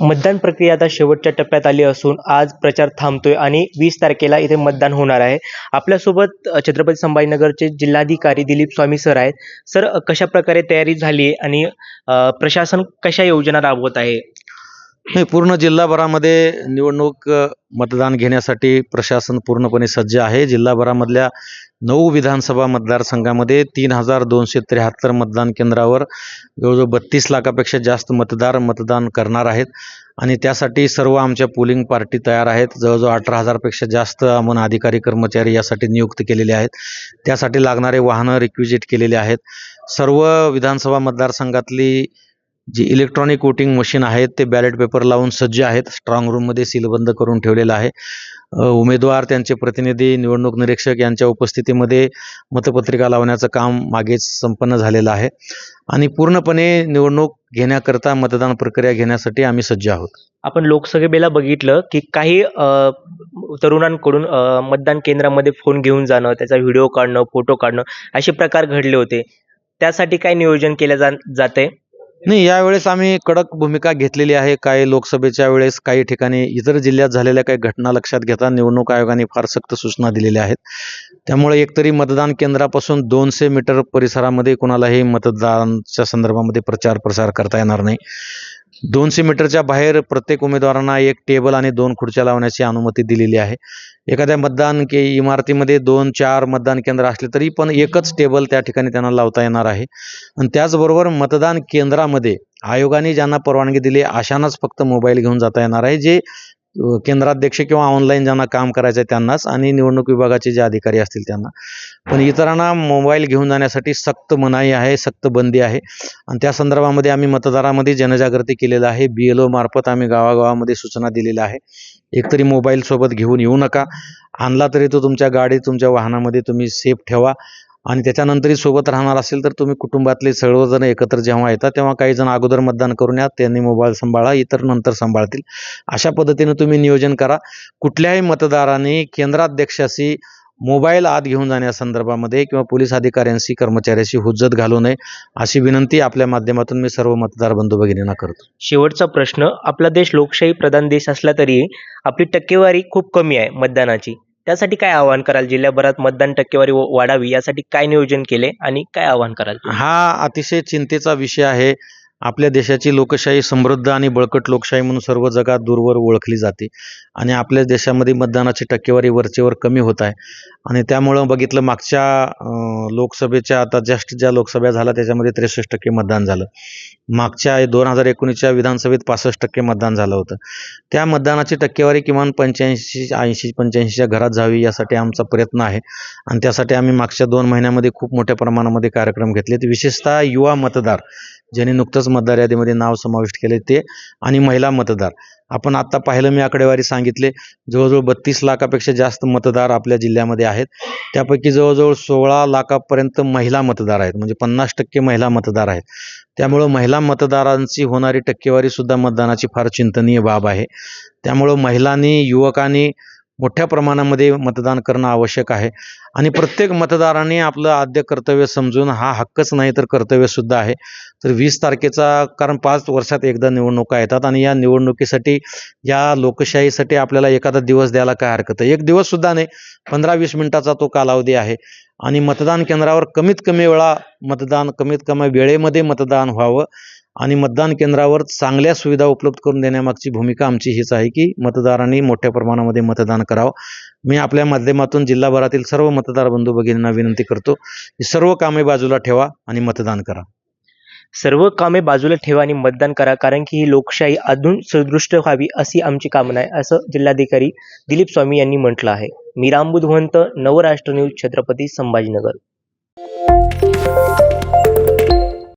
मतदान प्रक्रिया आता शेवटच्या टप्प्यात आली असून आज प्रचार थांबतोय आणि वीस तारखेला इथे मतदान होणार आहे. आपल्यासोबत छत्रपती संभाजीनगरचे जिल्हाधिकारी दिलीप स्वामी सर आहेत. सर कशा प्रकारे तयारी झाली आहे आणि प्रशासन कशा योजना राबवत आहे? नाही पूर्ण जिल्हाभरामध्ये निवडणूक मतदान घेण्यासाठी प्रशासन पूर्णपणे सज्ज आहे. जिल्हाभरामधल्या नऊ विधानसभा मतदारसंघामध्ये तीन हजार दोनशे त्र्याहत्तर मतदान केंद्रावर जवळजवळ बत्तीस लाखापेक्षा जास्त मतदार मतदान करणार आहेत. आणि त्यासाठी सर्व आमच्या पोलिंग पार्टी तयार आहेत. जवळजवळ अठरा हजारपेक्षा जास्त आम्हाला अधिकारी कर्मचारी यासाठी नियुक्त केलेले आहेत. त्यासाठी लागणारे वाहनं रिक्विजिट केलेले आहेत. सर्व विधानसभा मतदारसंघातली जी इलेक्ट्रॉनिक वोटिंग मशीन आहेत ते बॅलेट पेपर लावून सज्ज आहेत. स्ट्रॉंग रूममध्ये सीलबंद करून ठेवलेलं आहे. उमेदवार त्यांचे प्रतिनिधी निवडणूक निरीक्षक यांच्या उपस्थितीमध्ये मतपत्रिका लावण्याचं काम मागेच संपन्न झालेलं आहे. आणि पूर्णपणे निवडणूक घेण्याकरता मतदान प्रक्रिया घेण्यासाठी आम्ही सज्ज आहोत. आपण लोकसभेला बघितलं की काही तरुणांकडून मतदान केंद्रामध्ये फोन घेऊन जाणं त्याचा व्हिडिओ काढणं फोटो काढणं असे प्रकार घडले होते. त्यासाठी काय नियोजन केलं जा जाते नाही यावेळेस आम्ही कडक भूमिका घेतलेली आहे. काही लोकसभेच्या वेळेस काही ठिकाणी इतर जिल्ह्यात झालेल्या काही घटना लक्षात घेता निवडणूक आयोगाने फार सक्त सूचना दिलेल्या आहेत. त्यामुळे एकतरी मतदान केंद्रापासून दोनशे मीटर परिसरामध्ये कोणालाही मतदानाच्या संदर्भामध्ये प्रचार प्रसार करता येणार नाही. दोनशे मीटरच्या बाहेर प्रत्येक उमेदवारांना एक टेबल आणि दोन खुर्च्या लावण्याची अनुमती दिलेली आहे. एखाद्या मतदान के इमारतीमध्ये दोन चार मतदान केंद्र असले तरी पण एकच टेबल त्या ठिकाणी त्यांना लावता येणार आहे. आणि त्याचबरोबर मतदान केंद्रामध्ये आयोगाने ज्यांना परवानगी दिली अशांनाच फक्त मोबाईल घेऊन जाता येणार आहे जे केंद्राध्यक्ष किंवा ऑनलाईन ज्यांना काम करायचं आहे त्यांनाच आणि निवडणूक विभागाचे जे अधिकारी असतील त्यांना. पण इतरांना मोबाईल घेऊन जाण्यासाठी सक्त मनाई आहे सक्त बंदी आहे. आणि त्या संदर्भामध्ये आम्ही मतदारामध्ये जनजागृती केलेलं आहे. बी एल ओ मार्फत आम्ही गावागावामध्ये सूचना दिलेल्या आहे. एकतरी मोबाईल सोबत घेऊन येऊ नका. आणला तरी तो तुमच्या गाडीत तुमच्या वाहनामध्ये तुम्ही सेफ ठेवा. आणि त्याच्यानंतरही सोबत राहणार असेल तर तुम्ही कुटुंबातले सर्वजण एकत्र जेव्हा येतात तेव्हा काही जण अगोदर मतदान करून या. त्यांनी मोबाईल सांभाळा इतर नंतर सांभाळतील. अशा पद्धतीनं तुम्ही नियोजन करा. कुठल्याही मतदारांनी केंद्राध्यक्षाशी मोबाईल आत घेऊन जाण्यासंदर्भामध्ये किंवा पोलीस अधिकाऱ्यांशी कर्मचाऱ्याशी हुज्जत घालू नये. अशी विनंती आपल्या माध्यमातून मी सर्व मतदार बंधू भगिनींना करतो. शेवटचा प्रश्न आपला देश लोकशाही प्रधान देश असला तरी आपली टक्केवारी खूप कमी आहे मतदानाची. त्यासाठी काय आवाहन कराल? जिल्ह्याभरात मतदान टक्केवारी वाढावी यासाठी काय नियोजन केले आणि काय आवाहन कराल हा अतिशय चिंतेचा विषय आहे. आपल्या देशाची लोकशाही समृद्ध आणि बळकट लोकशाही म्हणून सर्व जगात दूरवर ओळखली जाते. आणि आपल्या देशामध्ये मतदानाची टक्केवारी वरचेवर कमी होत आहे. आणि त्यामुळं बघितलं मागच्या लोकसभेच्या आता जस्ट ज्या लोकसभा झाल्या त्याच्यामध्ये त्रेसष्ट टक्के मतदान झालं. मागच्या दोन हजार एकोणीसच्या विधानसभेत पासष्ट टक्के मतदान झालं होतं. त्या मतदानाची टक्केवारी किमान पंच्याऐंशी ऐंशी पंच्याऐंशीच्या घरात जावी यासाठी आमचा प्रयत्न आहे. आणि त्यासाठी आम्ही मागच्या दोन महिन्यामध्ये खूप मोठ्या प्रमाणामध्ये कार्यक्रम घेतलेत. विशेषतः युवा मतदार ज्यांनी नुकतंच मतदार यादीमध्ये नाव समाविष्ट केले ते आणि महिला मतदार. आपण आत्ता पाहिलं मी आकडेवारी सांगितले जवळजवळ बत्तीस लाखापेक्षा जास्त मतदार आपल्या जिल्ह्यामध्ये आहेत. त्यापैकी जवळजवळ सोळा लाखापर्यंत महिला मतदार आहेत म्हणजे पन्नास टक्के महिला मतदार आहेत. त्यामुळं महिला मतदारांची होणारी टक्केवारीसुद्धा मतदानाची फार चिंतनीय बाब आहे. त्यामुळं महिलांनी युवकांनी मोठ्या प्रमाणामध्ये मतदान करणं आवश्यक आहे. आणि प्रत्येक मतदाराने आपलं आद्य कर्तव्य समजून हा हक्कच नाही तर कर्तव्यसुद्धा आहे. तर वीस तारखेचा कारण पाच वर्षात एकदा निवडणुका येतात आणि या निवडणुकीसाठी या लोकशाहीसाठी आपल्याला एखादा दिवस द्यायला काय हरकत आहे? एक दिवससुद्धा नाही पंधरा वीस मिनिटाचा तो कालावधी आहे. आणि मतदान केंद्रावर कमीत कमी वेळा मतदान कमीत कमी वेळेमध्ये मतदान व्हावं. आणि मतदान केंद्रावर चांगल्या सुविधा उपलब्ध करून देण्यामागची भूमिका आमची हीच आहे की मतदारांनी मोठ्या प्रमाणामध्ये मतदान करावं. मी आपल्या माध्यमातून जिल्हाभरातील सर्व मतदार बंधू भगिनींना विनंती करतो की सर्व कामे बाजूला ठेवा आणि मतदान करा. सर्व कामे बाजूला ठेवा आणि मतदान करा कारण की ही लोकशाही अजून सुदृष्ट व्हावी अशी आमची कामना आहे असं जिल्हाधिकारी दिलीप स्वामी यांनी म्हटलं आहे. मी रामबुधवंत नवराष्ट्र न्यूज छत्रपती संभाजीनगर.